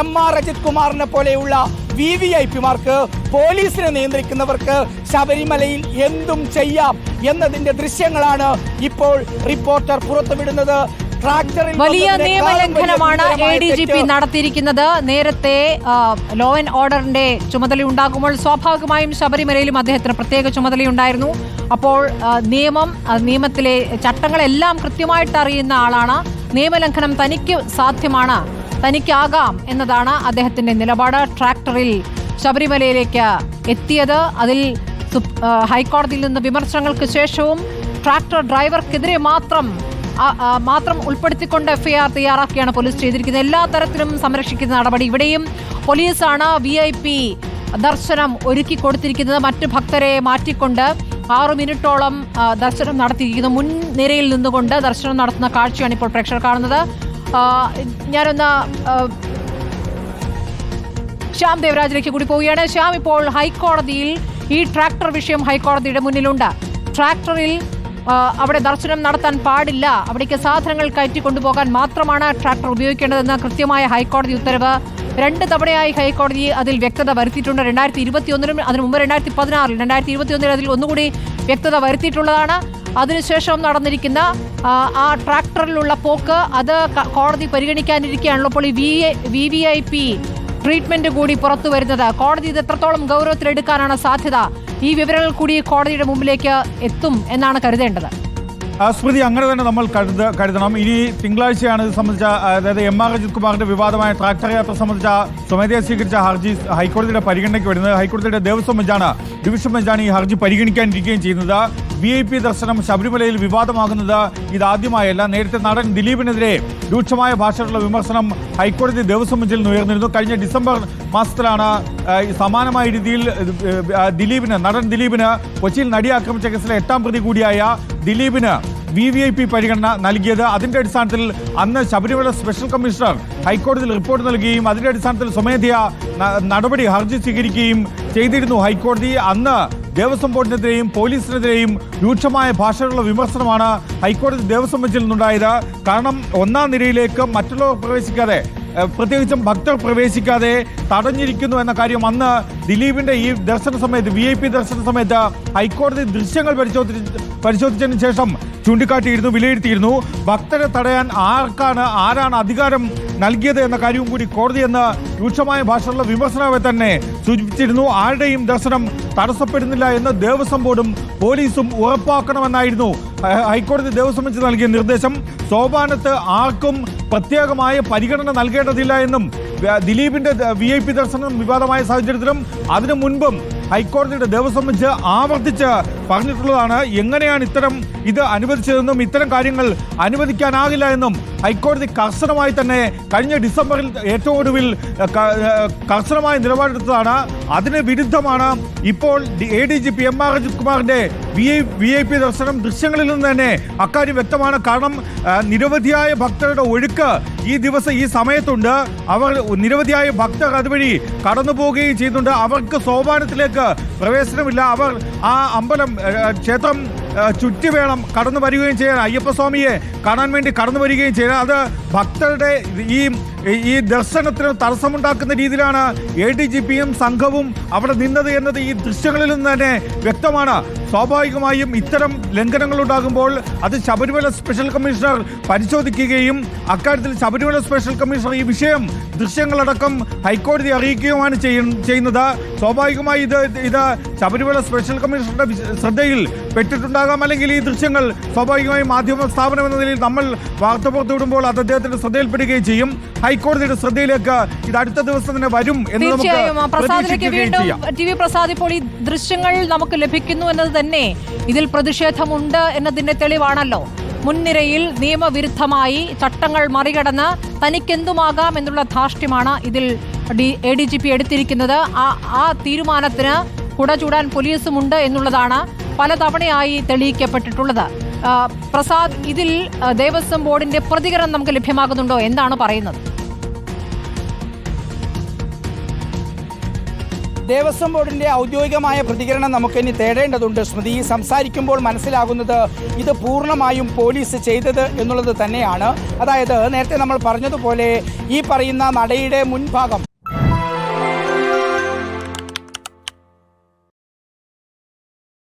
M R Ajith കുമാറിനെ പോലെയുള്ള V V I പിമാർക്ക് പോലീസിനെ നിയന്ത്രിക്കുന്നവർക്ക് ശബരിമലയിൽ എന്തും ചെയ്യാം എന്നതിന്റെ ദൃശ്യങ്ങളാണ് ഇപ്പോൾ റിപ്പോർട്ടർ പുറത്തുവിടുന്നത്. വലിയ നിയമലംഘനമാണ് എ ഡി ജി പി നടത്തിയിരിക്കുന്നത്. നേരത്തെ ലോ ആൻഡ് ഓർഡറിന്റെ ചുമതല ഉണ്ടാകുമ്പോൾ സ്വാഭാവികമായും ശബരിമലയിലും അദ്ദേഹത്തിന് പ്രത്യേക ചുമതലയുണ്ടായിരുന്നു. അപ്പോൾ നിയമം നിയമത്തിലെ ചട്ടങ്ങളെല്ലാം കൃത്യമായിട്ട് അറിയുന്ന ആളാണ്. നിയമലംഘനം തനിക്ക് സാധ്യമാണ്. തനിക്കാകാം എന്നതാണ് അദ്ദേഹത്തിന്റെ നിലപാട്. ട്രാക്ടറിൽ ശബരിമലയിലേക്ക് എത്തിയത്. അതിൽ ഹൈക്കോടതിയിൽ നിന്ന് വിമർശനങ്ങൾക്ക് ശേഷവും ട്രാക്ടർ ഡ്രൈവർക്കെതിരെ മാത്രം മാത്രം ഉൾപ്പെടുത്തിക്കൊണ്ട് എഫ്ഐആർ തയ്യാറാക്കിയാണ് പോലീസ് ചെയ്തിരിക്കുന്നത്. എല്ലാ തരത്തിലും സംരക്ഷിക്കുന്ന നടപടി ഇവിടെയും പോലീസാണ് വി ഐ പി ദർശനം ഒരുക്കി കൊടുത്തിരിക്കുന്നത്. മറ്റ് ഭക്തരെ മാറ്റിക്കൊണ്ട് ആറു മിനിറ്റോളം ദർശനം നടത്തിയിരിക്കുന്നു. മുൻനിരയിൽ നിന്നുകൊണ്ട് ദർശനം നടത്തുന്ന കാഴ്ചയാണ് ഇപ്പോൾ പ്രേക്ഷകർ കാണുന്നത്. ഞാനൊന്ന് ശ്യാം ദേവരാജിലേക്ക് കൂടി പോവുകയാണ്. ശ്യാം ഇപ്പോൾ ഹൈക്കോടതിയിൽ ഈ ട്രാക്ടർ വിഷയം ഹൈക്കോടതിയുടെ മുന്നിലുണ്ട്. ട്രാക്ടറിൽ അവിടെ ദർശനം നടത്താൻ പാടില്ല. അവിടേക്ക് സാധനങ്ങൾ കയറ്റി കൊണ്ടുപോകാൻ മാത്രമാണ് ട്രാക്ടർ ഉപയോഗിക്കേണ്ടതെന്ന് കൃത്യമായ ഹൈക്കോടതി ഉത്തരവ് രണ്ട് തവണയായി ഹൈക്കോടതി അതിൽ വ്യക്തത വരുത്തിയിട്ടുണ്ട്. രണ്ടായിരത്തി ഇരുപത്തി അതിനു മുമ്പ് രണ്ടായിരത്തി പതിനാറിൽ രണ്ടായിരത്തി ഇരുപത്തി ഒന്നിൽ അതിൽ ഒന്നുകൂടി വ്യക്തത വരുത്തിയിട്ടുള്ളതാണ്. അതിനുശേഷം നടന്നിരിക്കുന്ന ആ, ട്രാക്ടറിലുള്ള പോക്ക് അത് കോടതി പരിഗണിക്കാനിരിക്കുകയാണല്ലോ അപ്പോൾ ഈ V V I P treatment കൂടി പുറത്തു വരുന്നത്. കോടതി ഇത് എത്രത്തോളം ഗൗരവത്തിലെടുക്കാനാണ് സാധ്യത? ഈ വിവരങ്ങൾ കൂടി കോടതിയുടെ മുമ്പിലേക്ക് എത്തും എന്നാണ് കരുതേണ്ടത്. സ്മൃതി അങ്ങനെ തന്നെ നമ്മൾ കരുത കരുതണം. ഇനി തിങ്കളാഴ്ചയാണ് ഇത് സംബന്ധിച്ച അതായത് എം ആർ അജിത് കുമാറിന്റെ വിവാദമായ ട്രാക്ടർ യാത്ര സംബന്ധിച്ച സ്വമേധയാ സ്വീകരിച്ച ഹർജി ഹൈക്കോടതിയുടെ പരിഗണനയ്ക്ക് വരുന്നത്. ഹൈക്കോടതിയുടെ ദേവസ്വം ബെഞ്ചാണ് ഡിവിഷൻ ബെഞ്ചാണ് ഈ ഹർജി പരിഗണിക്കാനിരിക്കുകയും ചെയ്യുന്നത്. വി ഐ പി ദർശനം ശബരിമലയിൽ വിവാദമാകുന്നത് ഇതാദ്യമായല്ല. നേരത്തെ നടൻ ദിലീപിനെതിരെ രൂക്ഷമായ ഭാഷയിലുള്ള വിമർശനം ഹൈക്കോടതി ദേവസ്വം ബെഞ്ചിൽ നിന്ന് ഉയർന്നിരുന്നു. കഴിഞ്ഞ ഡിസംബർ മാസത്തിലാണ് സമാനമായ രീതിയിൽ ദിലീപിന് നടൻ ദിലീപിന് കൊച്ചിയിൽ നടി ആക്രമിച്ച കേസിലെ എട്ടാം പ്രതി കൂടിയായ ദിലീപിന് വി വി ഐ പി പരിഗണന നൽകിയത്. അതിന്റെ അടിസ്ഥാനത്തിൽ അന്ന് ശബരിമല സ്പെഷ്യൽ കമ്മീഷണർ ഹൈക്കോടതിയിൽ റിപ്പോർട്ട് നൽകുകയും അതിന്റെ അടിസ്ഥാനത്തിൽ സ്വമേധയാ നടപടി ഹർജി സ്വീകരിക്കുകയും ചെയ്തിരുന്നു ഹൈക്കോടതി. അന്ന് ദേവസ്വം ബോർഡിനെതിരെയും പോലീസിനെതിരെയും രൂക്ഷമായ ഭാഷയിലുള്ള വിമർശനമാണ് ഹൈക്കോടതി ദേവസ്വം ബെഞ്ചിൽ നിന്നുണ്ടായത്. കാരണം ഒന്നാം നിരയിലേക്ക് മറ്റുള്ളവർ പ്രവേശിക്കാതെ പ്രത്യേകിച്ചും ഭക്തർ പ്രവേശിക്കാതെ തടഞ്ഞിരിക്കുന്നു എന്ന കാര്യം അന്ന് ദിലീപിന്റെ ഈ ദർശന സമയത്ത് വി ഐ പി ദർശന സമയത്ത് ഹൈക്കോടതി ദൃശ്യങ്ങൾ പരിശോധിച്ച് പരിശോധിച്ചതിന് ശേഷം ചൂണ്ടിക്കാട്ടിയിരുന്നു വിലയിരുത്തിയിരുന്നു. ഭക്തരെ തടയാൻ ആർക്കാണ് ആരാണ് അധികാരം നൽകിയത് എന്ന കാര്യവും കൂടി കോടതി എന്ന് രൂക്ഷമായ ഭാഷയിലുള്ള വിമർശനമെ തന്നെ സൂചിപ്പിച്ചിരുന്നു. ആരുടെയും ദർശനം തടസ്സപ്പെടുന്നില്ല എന്ന് ദേവസ്വം ബോർഡും പോലീസും ഉറപ്പാക്കണമെന്നായിരുന്നു ഹൈക്കോടതി ദേവസ്വം ബെഞ്ച് നൽകിയ നിർദ്ദേശം. സോപാനത്ത് ആർക്കും പ്രത്യേകമായ പരിഗണന നൽകേണ്ടതില്ല എന്നും ദിലീപിന്റെ വി ഐ പി ദർശനം വിവാദമായ സാഹചര്യത്തിലും അതിനു മുൻപും ഹൈക്കോടതിയുടെ ദേവസ്വം ബെഞ്ച് ആവർത്തിച്ച് പറഞ്ഞിട്ടുള്ളതാണ്. എങ്ങനെയാണ് ഇത്തരം ഇത് അനുവദിച്ചതെന്നും ഇത്തരം കാര്യങ്ങൾ അനുവദിക്കാനാകില്ല എന്നും ഹൈക്കോടതി കർശനമായി തന്നെ കഴിഞ്ഞ ഡിസംബറിൽ ഏറ്റവും ഒടുവിൽ കർശനമായ നിലപാടെടുത്തതാണ്. അതിന് വിരുദ്ധമാണ് ഇപ്പോൾ A D G P M R Ajith കുമാറിന്റെ V I V I P ദർശനം ദൃശ്യങ്ങളിൽ നിന്ന് തന്നെ അക്കാര്യം വ്യക്തമാണ്. കാരണം നിരവധിയായ ഭക്തരുടെ ഒഴുക്ക് ഈ ദിവസം ഈ സമയത്തുണ്ട്. അവർ നിരവധിയായ ഭക്തർ അതുവഴി കടന്നു പോവുകയും ചെയ്യുന്നുണ്ട്. അവർക്ക് സോപാനത്തിലേക്ക് പ്രവേശനമില്ല. അവർ ആ അമ്പലം ക്ഷേത്രം ചുറ്റി വേണം കടന്നു വരികയും ചെയ്യാൻ അയ്യപ്പസ്വാമിയെ കാണാൻ വേണ്ടി കടന്നു വരികയും ചെയ്യാൻ. അത് ഭക്തരുടെ ഈ ഈ ദർശനത്തിന് തടസ്സമുണ്ടാക്കുന്ന രീതിയിലാണ് എ ഡി ജി പിയും സംഘവും അവിടെ നിന്നത് എന്നത് ഈ ദൃശ്യങ്ങളിൽ നിന്ന് തന്നെ വ്യക്തമാണ്. സ്വാഭാവികമായും ഇത്തരം ലംഘനങ്ങൾ ഉണ്ടാകുമ്പോൾ അത് ശബരിമല സ്പെഷ്യൽ കമ്മീഷണർ പരിശോധിക്കുകയും അക്കാര്യത്തിൽ ശബരിമല സ്പെഷ്യൽ കമ്മീഷണർ ഈ വിഷയം ദൃശ്യങ്ങളടക്കം ഹൈക്കോടതി അറിയിക്കുകയുമാണ് ചെയ്യ- ചെയ്യുന്നത്. സ്വാഭാവികമായി ഇത് ഇത് ശബരിമല സ്പെഷ്യൽ കമ്മീഷണറുടെ ശ്രദ്ധയിൽ പെട്ടിട്ടുണ്ടാകാം. അല്ലെങ്കിൽ ഈ ദൃശ്യങ്ങൾ സ്വാഭാവികമായും മാധ്യമ സ്ഥാപനം എന്ന നിലയിൽ നമ്മൾ വാർത്ത പുറത്തുവിടുമ്പോൾ അത് അദ്ദേഹത്തിന്റെ ശ്രദ്ധയിൽപ്പെടുകയും ചെയ്യും. ഹൈക്കോടതിയുടെ ശ്രദ്ധയിലേക്ക് ഇത് അടുത്ത ദിവസം തന്നെ വരും എന്ന് നമുക്ക് പ്രസാദിലേക്ക് വീണ്ടും ടി വി പ്രസാദ് ഇപ്പോൾ ഈ ദൃശ്യങ്ങൾ നമുക്ക് ലഭിക്കുന്നു എന്നത് തന്നെ ഇതിൽ പ്രതിഷേധമുണ്ട് എന്നതിന്റെ തെളിവാണല്ലോ. മുൻനിരയിൽ നിയമവിരുദ്ധമായി ചട്ടങ്ങൾ മറികടന്ന് തനിക്കെന്തുമാകാം എന്നുള്ള ധാർഷ്ട്യമാണ് ഇതിൽ D A D G P എടുത്തിരിക്കുന്നത്. ആ ആ തീരുമാനത്തിന് കുട ചൂടാൻ പോലീസുമുണ്ട് എന്നുള്ളതാണ് പലതവണയായി തെളിയിക്കപ്പെട്ടിട്ടുള്ളത്. പ്രസാദ് ഇതിൽ ദേവസ്വം ബോർഡിന്റെ പ്രതികരണം നമുക്ക് ലഭ്യമാകുന്നുണ്ടോ? എന്താണ് പറയുന്നത്? ദേവസ്വം ബോർഡിന്റെ ഔദ്യോഗികമായ പ്രതികരണം നമുക്കിനി തേടേണ്ടതുണ്ട്. സ്മൃതി സംസാരിക്കുമ്പോൾ മനസ്സിലാകുന്നത് ഇത് പൂർണമായും പോലീസ് ചെയ്തത് എന്നുള്ളത് തന്നെയാണ്. അതായത് നേരത്തെ നമ്മൾ പറഞ്ഞതുപോലെ ഈ പറയുന്ന നടയുടെ മുൻഭാഗം